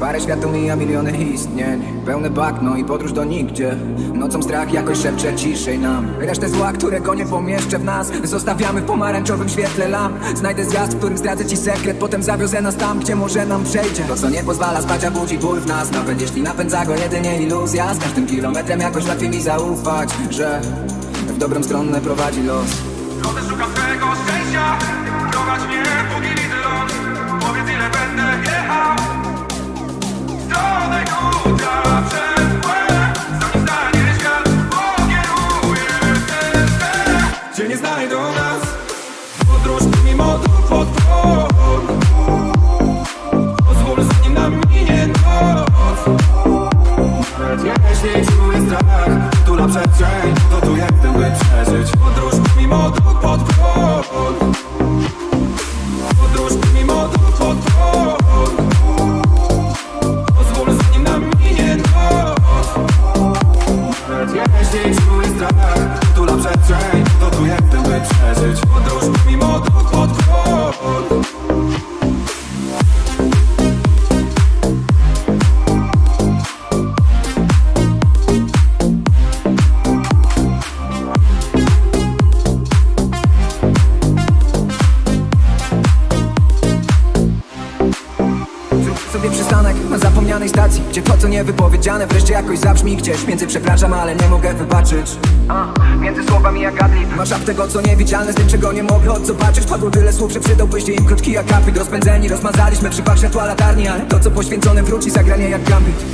Parę światów mija miliony istnień. Pełne bagno i podróż do nigdzie. Nocą strach jakoś szepcze ciszej nam. Resztę zła, którego nie pomieszczę w nas. Zostawiamy w pomarańczowym świetle lamp Znajdę zjazd, w którym stracę ci sekret. Potem zawiozę nas tam, gdzie może nam przejdzie. To co nie pozwala spać, a budzi ból w nas. Nawet jeśli napędza go jedynie iluzja. Z każdym kilometrem jakoś łatwiej mi zaufać Że w dobrą stronę prowadzi los. Chodzę, szukam twojego szczęścia. Prowadź mnie, przystanek na zapomnianej stacji Gdzie to co niewypowiedziane wreszcie jakoś zabrzmi Gdzieś. Między przepraszam, ale nie mogę wybaczyć. A, Między słowami jak Adlib. Masz szaf tego co niewidzialne, z tym czego nie mogę odzobaczyć. Padło tyle słów, że przydałbyś im krótki akapit. Rozpędzeni, rozmazaliśmy przy światła latarni Ale to co poświęcone wróci, zagranie jak gambit